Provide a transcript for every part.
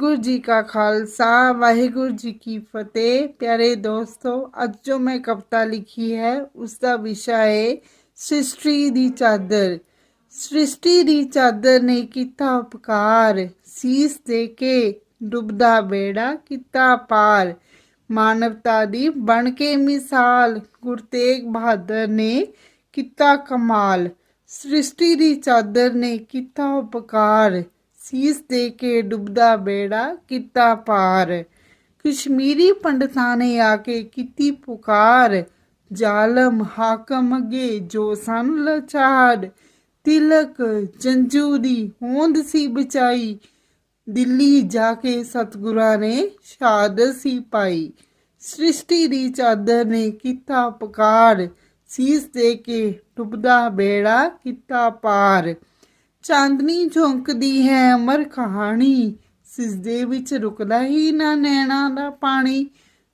ਗੁਰੂ ਜੀ ਕਾ ਖਾਲਸਾ, ਵਾਹਿਗੁਰੂ ਜੀ ਕੀ ਫਤਿਹ। ਪਿਆਰੇ ਦੋਸਤੋ, ਅੱਜ ਜੋ ਮੈਂ ਕਵਿਤਾ ਲਿਖੀ ਹੈ ਉਸ ਦਾ ਵਿਸ਼ਾ ਹੈ ਸ੍ਰਿਸ਼ਟੀ ਦੀ ਚਾਦਰ। ਸ੍ਰਿਸ਼ਟੀ ਦੀ ਚਾਦਰ ਨੇ ਕੀਤਾ ਉਪਕਾਰ, ਸੀਸ ਦੇ ਕੇ ਡੁੱਬਦਾ ਬੇੜਾ ਕੀਤਾ ਪਾਰ। ਮਾਨਵਤਾ ਦੀ ਬਣ ਕੇ ਮਿਸਾਲ ਗੁਰੂ ਤੇਗ ਬਹਾਦਰ ਨੇ ਕੀਤਾ ਕਮਾਲ। ਸ੍ਰਿਸ਼ਟੀ ਦੀ ਚਾਦਰ ਨੇ ਕੀਤਾ ਉਪਕਾਰ। ਸੀਸ ਦੇ ਕੇ ਡੁੱਬਦਾ ਬੇੜਾ ਕੀਤਾ ਪਾਰ ਕਸ਼ਮੀਰੀ ਪੰਡਤਾਂ ਨੇ ਆ ਕੇ ਕੀਤੀ ਪੁਕਾਰ। ਜ਼ਾਲਮ ਹਾਕਮ ਅਗੇ ਜੋ ਸਨ ਲਚਾਰ ਤਿਲਕ ਜੰਜੂ ਦੀ ਹੋਂਦ ਸੀ ਬਚਾਈ। ਦਿੱਲੀ ਜਾ ਕੇ ਸਤਗੁਰਾਂ ਨੇ ਸ਼ਹਾਦਤ ਸੀ ਪਾਈ। ਸ੍ਰਿਸ਼ਟੀ ਦੀ ਚਾਦਰ ਨੇ ਕੀਤਾ ਉਪਕਾਰ ਸੀਸ ਦੇ ਕੇ ਡੁੱਬਦਾ ਬੇੜਾ ਕੀਤਾ ਪਾਰ ਚਾਂਦਨੀ ਝੋਂਕਦੀ ਹੈ ਅਮਰ ਕਹਾਣੀ। ਸਿਸਦੇ ਵਿੱਚ ਰੁਕਦਾ ਹੀ ਨਾ ਨੈਣਾ ਦਾ ਪਾਣੀ।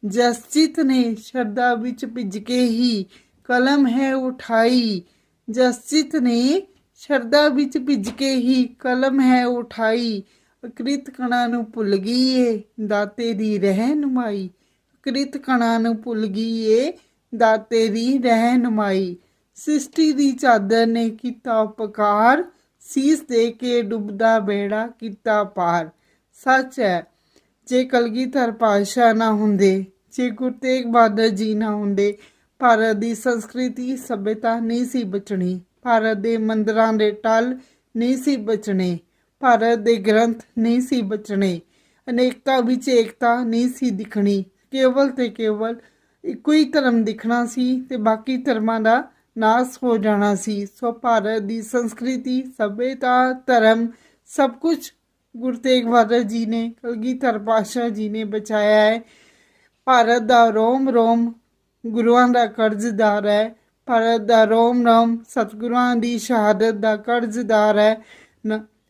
ਜਸਜਿਤ ਨੇ ਸ਼ਰਦਾ ਵਿੱਚ ਭਿੱਜ ਕੇ ਹੀ ਕਲਮ ਹੈ ਉਠਾਈ। ਜਸਜਿਤ ਨੇ ਸ਼ਰਦਾ ਵਿੱਚ ਭਿੱਜ ਕੇ ਹੀ ਕਲਮ ਹੈ ਉਠਾਈ। ਅਕ੍ਰਿਤ ਕਣਾ ਨੂੰ ਭੁੱਲ ਗਈ ਏ ਦਾਤੇ ਦੀ ਰਹਿਨੁਮਾਈ। ਅਕ੍ਰਿਤ ਕਣਾ ਨੂੰ ਭੁੱਲ ਗਈ ਏ ਦਾਤੇ ਦੀ ਰਹਿਨੁਮਾਈ। ਸ੍ਰਿਸ਼ਟੀ ਦੀ ਚਾਦਰ ਨੇ ਕੀਤਾ ਉਪਕਾਰ। ਸੀਸ ਦੇ ਕੇ ਡੁੱਬਦਾ ਬੇੜਾ ਕੀਤਾ ਪਾਰ। ਸੱਚ ਹੈ ਜੇ ਕਲਗੀਧਰ ਪਾਤਸ਼ਾਹ ਨਾ ਹੁੰਦੇ, ਜੇ ਗੁਰੂ ਤੇਗ ਬਹਾਦਰ ਜੀ ਨਾ ਹੁੰਦੇ, ਭਾਰਤ ਦੀ ਸੰਸਕ੍ਰਿਤੀ ਸਭਿਅਤਾ ਨਹੀਂ ਸੀ ਬਚਣੀ, ਭਾਰਤ ਦੇ ਮੰਦਰਾਂ ਦੇ ਟਲ ਨਹੀਂ ਸੀ ਬਚਣੇ, ਭਾਰਤ ਦੇ ਗ੍ਰੰਥ ਨਹੀਂ ਸੀ ਬਚਣੇ, ਅਨੇਕਤਾ ਵਿੱਚ ਏਕਤਾ ਨਹੀਂ ਸੀ ਦਿਖਣੀ, ਕੇਵਲ ਤੇ ਕੇਵਲ ਇੱਕੋ ਹੀ ਧਰਮ ਦਿਖਣਾ ਸੀ ਤੇ ਬਾਕੀ ਧਰਮਾਂ ਦਾ ਨਾਸ ਹੋ ਜਾਣਾ ਸੀ। ਸੋ ਭਾਰਤ ਦੀ ਸੰਸਕ੍ਰਿਤੀ, ਸਭਿਅਤਾ, ਧਰਮ ਸਭ ਕੁਝ ਗੁਰੂ ਤੇਗ ਬਹਾਦਰ ਜੀ ਨੇ ਕਲਗੀਧਰ ਪਾਸ਼ਾ ਜੀ ਨੇ ਬਚਾਇਆ ਹੈ। ਭਾਰਤ ਦਾ ਰੋਮ ਰੋਮ ਗੁਰੂਆਂ ਦਾ ਕਰਜ਼ਦਾਰ ਹੈ। ਭਾਰਤ ਦਾ ਰੋਮ ਰੋਮ ਸਤਿਗੁਰਾਂ ਦੀ ਸ਼ਹਾਦਤ ਦਾ ਕਰਜ਼ਦਾਰ ਹੈ।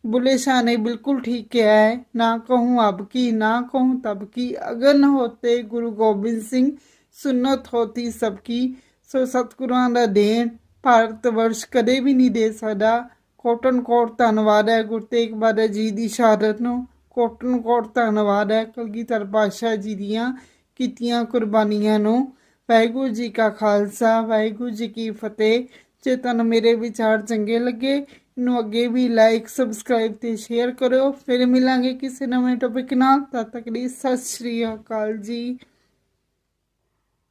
ਬੁੱਲੇ ਸ਼ਾਹ ਨੇ ਬਿਲਕੁਲ ਠੀਕ ਕਿਹਾ ਹੈ। ਨਾ ਕਹੂੰ ਅਬ ਕੀ, ਨਾ ਕਹੂੰ ਤਬ ਕੀ। ਅਗਨ ਹੋਤੇ ਗੁਰੂ ਗੋਬਿੰਦ ਸਿੰਘ, ਸੁਨਤ ਹੋਤੀ ਸਭ ਕੀ। ਸੋ ਸਤਿਗੁਰਾਂ ਦਾ ਦੇਣ ਭਾਰਤ ਵਰਸ਼ ਕਦੇ ਵੀ ਨਹੀਂ ਦੇ ਸਕਦਾ। ਕੋਟਨ ਕੋਟ ਧੰਨਵਾਦ ਹੈ ਗੁਰੂ ਤੇਗ ਬਹਾਦਰ ਜੀ ਦੀ ਸ਼ਹਾਦਤ ਨੂੰ। ਕੋਟਨ ਕੋਟ ਧੰਨਵਾਦ ਹੈ ਕਲਗੀਧਰ ਪਾਤਸ਼ਾਹ ਜੀ ਦੀਆਂ ਕੀਤੀਆਂ ਕੁਰਬਾਨੀਆਂ ਨੂੰ। ਵਾਹਿਗੁਰੂ ਜੀ ਕਾ ਖਾਲਸਾ, ਵਾਹਿਗੁਰੂ ਜੀ ਕੀ ਫਤਿਹ। ਜੇ ਤੁਹਾਨੂੰ ਮੇਰੇ ਵਿਚਾਰ ਚੰਗੇ ਲੱਗੇ, ਇਹਨੂੰ ਅੱਗੇ ਵੀ ਲਾਈਕ ਸਬਸਕ੍ਰਾਈਬ ਤੇ ਸ਼ੇਅਰ ਕਰੋ ਫਿਰ ਮਿਲਾਂਗੇ ਕਿਸੇ ਨਵੇਂ ਟੌਪਿਕ ਨਾਲ। ਤਦ ਤੱਕ ਲਈ ਸਤਿ ਸ਼੍ਰੀ ਅਕਾਲ ਜੀ।